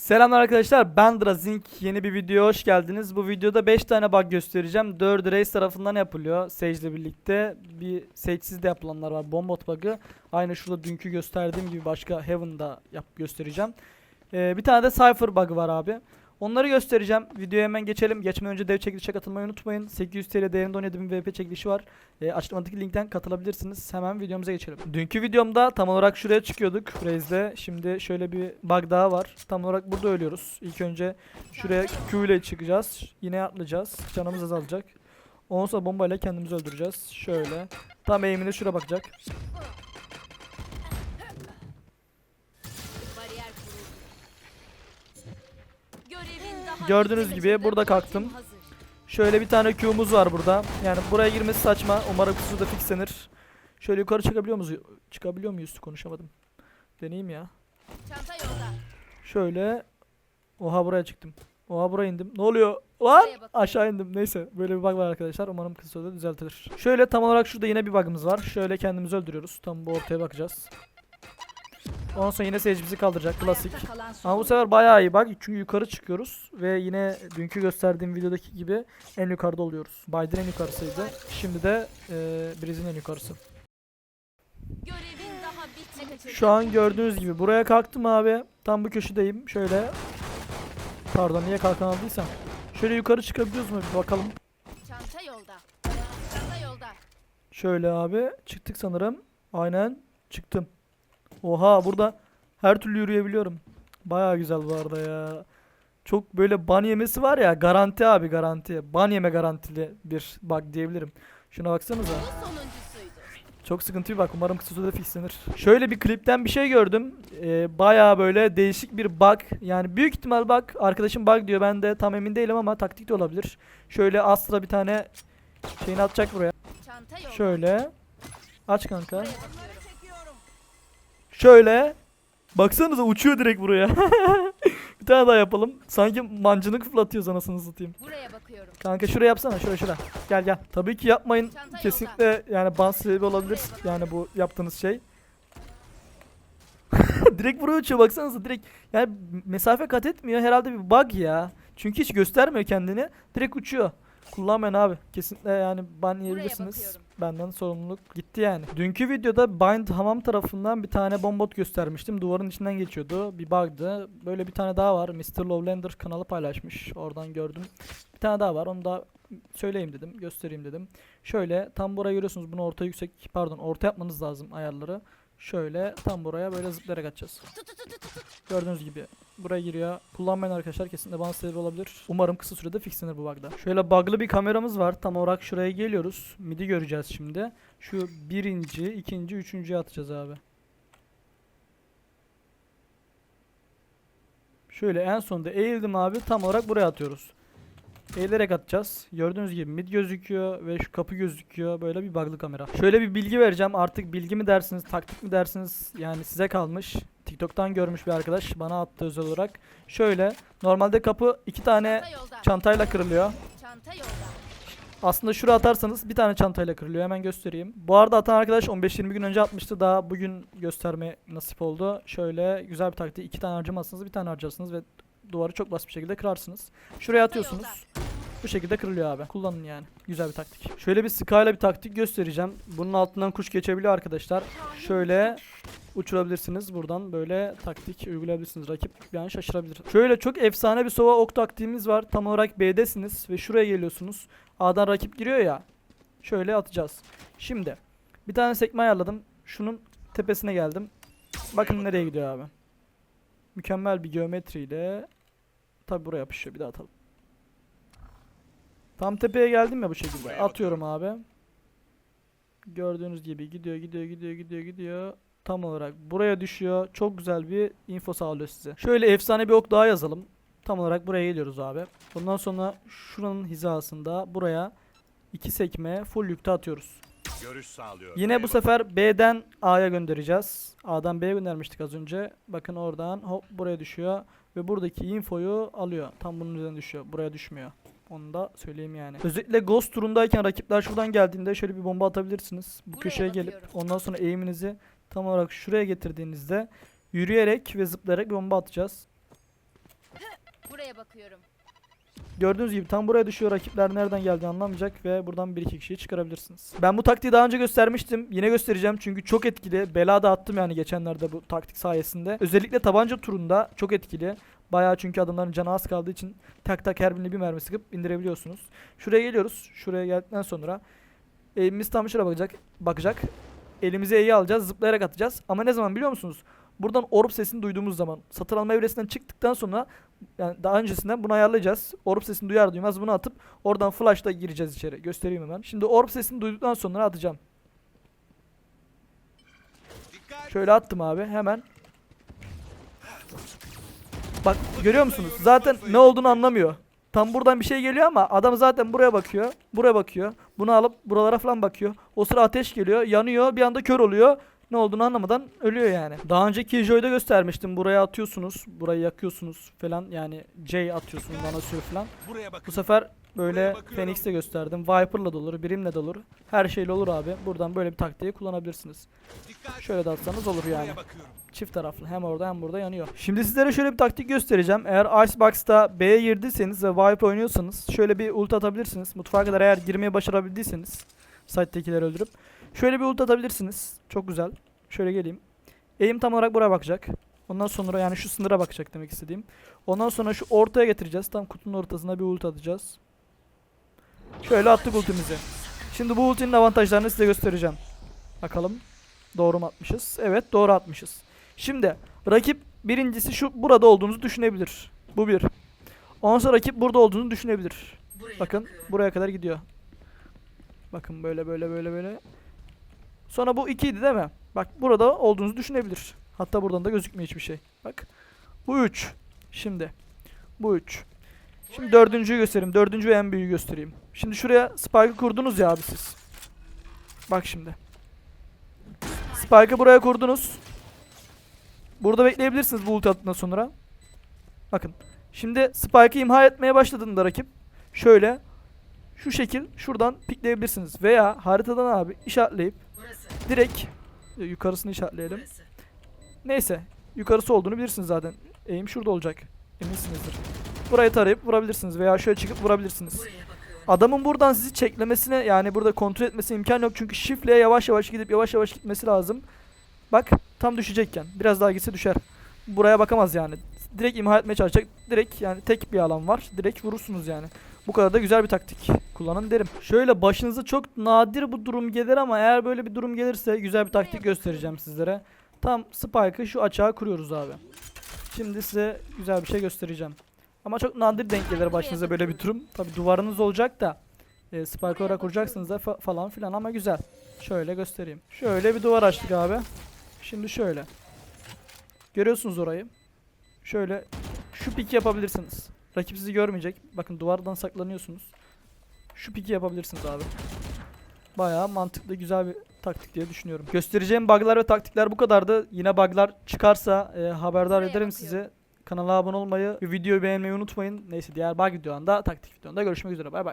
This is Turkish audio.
Selamlar arkadaşlar ben Drazink yeni bir videoya hoş geldiniz. Bu videoda 5 tane bug göstereceğim. 4'ü Reis tarafından yapılıyor Sage ile birlikte. Bir Sage'siz de yapılanlar var bombot bug'ı. Aynı şurada dünkü gösterdiğim gibi başka Heaven'da yap göstereceğim. Ee, bir tane de Cypher bug'ı var abi. Onları göstereceğim. Videoya hemen geçelim. Geçmeden önce dev çekilişe katılmayı unutmayın. 800 TL değerinde 17.000 VP çekilişi var. E, açıklamadaki linkten katılabilirsiniz. Hemen videomuza geçelim. Dünkü videomda tam olarak şuraya çıkıyorduk Raze'de. Şimdi şöyle bir bug daha var. Tam olarak burada ölüyoruz. İlk önce şuraya Q ile çıkacağız. Yine atlayacağız. Canımız azalacak. Ondan sonra bombayla kendimizi öldüreceğiz. Şöyle. Tam eğimine şura bakacak. Gördüğünüz gibi burada kalktım. Şöyle bir tane Q'muz var burada. Yani buraya girmesi saçma. Umarım kusu da fixlenir. Şöyle yukarı çıkabiliyor muyuz? Çıkabiliyor muyuz? Konuşamadım. Deneyeyim ya. Çanta yolda. Şöyle. Oha buraya çıktım. Oha buraya indim. Ne oluyor? Lan! Aşağı indim. Neyse. Böyle bir bug var arkadaşlar. Umarım kısa sürede düzeltilir. Şöyle tam olarak şurada yine bir bug'ımız var. Şöyle kendimizi öldürüyoruz. Tam bu ortaya bakacağız. Ondan sonra yine bizi kaldıracak. Klasik. Ama bu sefer bayağı iyi bug. Çünkü yukarı çıkıyoruz. Ve yine dünkü gösterdiğim videodaki gibi en yukarıda oluyoruz. Biden en yukarısıydı. Şimdi de eee Breeze'in en yukarısı. Şu an gördüğünüz gibi buraya kalktım abi. Tam bu köşedeyim. Şöyle. Pardon niye kalkan aldıysam. Şöyle yukarı çıkabiliyoruz mu bir bakalım. Çanta yolda. Çanta yolda. Şöyle abi çıktık sanırım. Aynen çıktım. Oha burada her türlü yürüyebiliyorum. Baya güzel bu arada ya. Çok böyle ban yemesi var ya garanti abi garanti. Ban yeme garantili bir bug diyebilirim. Şuna baksanıza. Çok sıkıntı bir bak. Umarım kısa sürede fixlenir. Şöyle bir klipten bir şey gördüm. Ee, bayağı böyle değişik bir bug. Yani büyük ihtimal bug. Arkadaşım bug diyor. Ben de tam emin değilim ama taktik de olabilir. Şöyle Astra bir tane şeyini atacak buraya. Şöyle. Aç kanka. Şöyle. Baksanıza uçuyor direkt buraya. bir tane daha yapalım. Sanki mancınık fırlatıyoruz anasını satayım. Buraya bakıyorum. Kanka şuraya yapsana şuraya şuraya. Gel gel. Tabii ki yapmayın. Çanta Kesinlikle yani ban sebebi olabilir. Yani bu yaptığınız şey. direkt buraya uçuyor baksanıza direkt. Yani mesafe kat etmiyor. Herhalde bir bug ya. Çünkü hiç göstermiyor kendini. Direkt uçuyor. Kullanmayın abi. Kesinlikle yani ban yiyebilirsiniz. Benden sorumluluk gitti yani. Dünkü videoda Bind Hamam tarafından bir tane bombot göstermiştim. Duvarın içinden geçiyordu. Bir bug'dı. Böyle bir tane daha var. Mr. Lowlander kanalı paylaşmış. Oradan gördüm. Bir tane daha var. Onu da söyleyeyim dedim. Göstereyim dedim. Şöyle tam buraya görüyorsunuz. Bunu orta yüksek pardon orta yapmanız lazım ayarları. Şöyle tam buraya böyle zıplayarak atacağız. Gördüğünüz gibi buraya giriyor. Kullanmayın arkadaşlar kesinlikle bana sebebi olabilir. Umarım kısa sürede fixlenir bu bug'da. Şöyle bug'lı bir kameramız var. Tam olarak şuraya geliyoruz. Midi göreceğiz şimdi. Şu birinci, ikinci, üçüncüye atacağız abi. Şöyle en sonunda eğildim abi tam olarak buraya atıyoruz. Eğilerek atacağız. Gördüğünüz gibi mid gözüküyor ve şu kapı gözüküyor. Böyle bir bug'lı kamera. Şöyle bir bilgi vereceğim. Artık bilgi mi dersiniz, taktik mi dersiniz? Yani size kalmış. TikTok'tan görmüş bir arkadaş bana attı özel olarak. Şöyle normalde kapı iki tane çantayla kırılıyor. Aslında şuraya atarsanız bir tane çantayla kırılıyor. Hemen göstereyim. Bu arada atan arkadaş 15-20 gün önce atmıştı. Daha bugün gösterme nasip oldu. Şöyle güzel bir taktik. iki tane harcamazsınız, bir tane harcarsınız ve duvarı çok basit bir şekilde kırarsınız. Şuraya atıyorsunuz. Bu şekilde kırılıyor abi. Kullanın yani. Güzel bir taktik. Şöyle bir skayla bir taktik göstereceğim. Bunun altından kuş geçebiliyor arkadaşlar. Şöyle uçurabilirsiniz. Buradan böyle taktik uygulayabilirsiniz. Rakip yani şaşırabilir. Şöyle çok efsane bir sova ok taktiğimiz var. Tam olarak B'desiniz ve şuraya geliyorsunuz. A'dan rakip giriyor ya. Şöyle atacağız. Şimdi bir tane sekme ayarladım. Şunun tepesine geldim. Bakın nereye gidiyor abi. Mükemmel bir geometriyle tabi buraya yapışıyor. Bir daha atalım. Tam tepeye geldim ya bu şekilde. Atıyorum abi. Gördüğünüz gibi gidiyor gidiyor gidiyor gidiyor gidiyor. Tam olarak buraya düşüyor. Çok güzel bir info sağlıyor size. Şöyle efsane bir ok daha yazalım. Tam olarak buraya geliyoruz abi. Bundan sonra şuranın hizasında buraya iki sekme full yükte atıyoruz. Görüş sağlıyor. Yine bu sefer B'den A'ya göndereceğiz. A'dan B'ye göndermiştik az önce. Bakın oradan hop buraya düşüyor. Ve buradaki infoyu alıyor. Tam bunun üzerine düşüyor. Buraya düşmüyor. Onu da söyleyeyim yani. Özellikle Ghost turundayken rakipler şuradan geldiğinde şöyle bir bomba atabilirsiniz. Bu Buraya köşeye gelip bakıyorum. ondan sonra eğiminizi tam olarak şuraya getirdiğinizde yürüyerek ve zıplayarak bomba atacağız. Buraya bakıyorum. Gördüğünüz gibi tam buraya düşüyor. Rakipler nereden geldiğini anlamayacak ve buradan 1-2 kişiyi çıkarabilirsiniz. Ben bu taktiği daha önce göstermiştim. Yine göstereceğim çünkü çok etkili. Bela da attım yani geçenlerde bu taktik sayesinde. Özellikle tabanca turunda çok etkili. Bayağı çünkü adamların canı az kaldığı için tak tak her birine bir mermi sıkıp indirebiliyorsunuz. Şuraya geliyoruz. Şuraya geldikten sonra elimiz tam şuraya bakacak. bakacak. Elimize E'yi alacağız. Zıplayarak atacağız. Ama ne zaman biliyor musunuz? Buradan orb sesini duyduğumuz zaman satın alma evresinden çıktıktan sonra yani daha öncesinden bunu ayarlayacağız. Orb sesini duyar duymaz bunu atıp oradan flash'ta gireceğiz içeri. Göstereyim hemen. Şimdi orb sesini duyduktan sonra atacağım. Şöyle attım abi hemen. Bak görüyor musunuz? Zaten ne olduğunu anlamıyor. Tam buradan bir şey geliyor ama adam zaten buraya bakıyor. Buraya bakıyor. Bunu alıp buralara falan bakıyor. O sıra ateş geliyor. Yanıyor. Bir anda kör oluyor. Ne olduğunu anlamadan ölüyor yani. Daha önceki Killjoy'da göstermiştim. Buraya atıyorsunuz. Burayı yakıyorsunuz falan. Yani J atıyorsunuz bana sürü falan. Bu sefer böyle. Phoenix'te gösterdim. Viper'la da olur. Birimle de olur. Her şeyle olur abi. Buradan böyle bir taktiği kullanabilirsiniz. Şöyle de atsanız olur yani. Çift taraflı. Hem orada hem burada yanıyor. Şimdi sizlere şöyle bir taktik göstereceğim. Eğer Icebox'ta B'ye girdiyseniz ve Viper oynuyorsanız şöyle bir ult atabilirsiniz. Mutfağa kadar eğer girmeye başarabildiyseniz site'tekileri öldürüp şöyle bir ult atabilirsiniz. Çok güzel. Şöyle geleyim. Eğim tam olarak buraya bakacak. Ondan sonra yani şu sınıra bakacak demek istediğim. Ondan sonra şu ortaya getireceğiz. Tam kutunun ortasına bir ult atacağız. Şöyle attık ultimizi. Şimdi bu ultinin avantajlarını size göstereceğim. Bakalım. Doğru mu atmışız? Evet doğru atmışız. Şimdi rakip birincisi şu burada olduğunuzu düşünebilir. Bu bir. Ondan sonra rakip burada olduğunu düşünebilir. Bakın buraya kadar gidiyor. Bakın böyle böyle böyle böyle. Sonra bu ikiydi değil mi? Bak burada olduğunuzu düşünebilir. Hatta buradan da gözükmüyor hiçbir şey. Bak. Bu üç. Şimdi. Bu üç. Şimdi dördüncüyü göstereyim. Dördüncü ve en büyüğü göstereyim. Şimdi şuraya spike'ı kurdunuz ya abi siz. Bak şimdi. Spike'ı buraya kurdunuz. Burada bekleyebilirsiniz bu ulti attıktan sonra. Bakın. Şimdi Spike'ı imha etmeye başladığında rakip şöyle şu şekil şuradan pikleyebilirsiniz. Veya haritadan abi işaretleyip direkt e, yukarısını işaretleyelim. Neyse. Yukarısı olduğunu bilirsiniz zaten. Eğim şurada olacak. Eminsinizdir. Burayı tarayıp vurabilirsiniz veya şöyle çıkıp vurabilirsiniz. Adamın buradan sizi çeklemesine yani burada kontrol etmesine imkan yok. Çünkü shift'le yavaş yavaş gidip yavaş yavaş gitmesi lazım. Bak tam düşecekken. Biraz daha gitse düşer. Buraya bakamaz yani. Direkt imha etmeye çalışacak. Direkt yani tek bir alan var. Direkt vurursunuz yani. Bu kadar da güzel bir taktik. Kullanın derim. Şöyle başınıza çok nadir bu durum gelir ama eğer böyle bir durum gelirse güzel bir taktik göstereceğim sizlere. Tam spike'ı şu açığa kuruyoruz abi. Şimdi size güzel bir şey göstereceğim. Ama çok nadir denk gelir başınıza böyle bir durum. Tabi duvarınız olacak da e, spike olarak kuracaksınız da fa- falan filan ama güzel. Şöyle göstereyim. Şöyle bir duvar açtık abi. Şimdi şöyle. Görüyorsunuz orayı. Şöyle şu piki yapabilirsiniz. Rakip sizi görmeyecek. Bakın duvardan saklanıyorsunuz. Şu piki yapabilirsiniz abi. Bayağı mantıklı güzel bir taktik diye düşünüyorum. Göstereceğim bug'lar ve taktikler bu kadardı. Yine bug'lar çıkarsa e, haberdar Buraya ederim bakıyorum. sizi. Kanala abone olmayı ve videoyu beğenmeyi unutmayın. Neyse diğer bug videolarında taktik videolarında görüşmek üzere. Bay bay.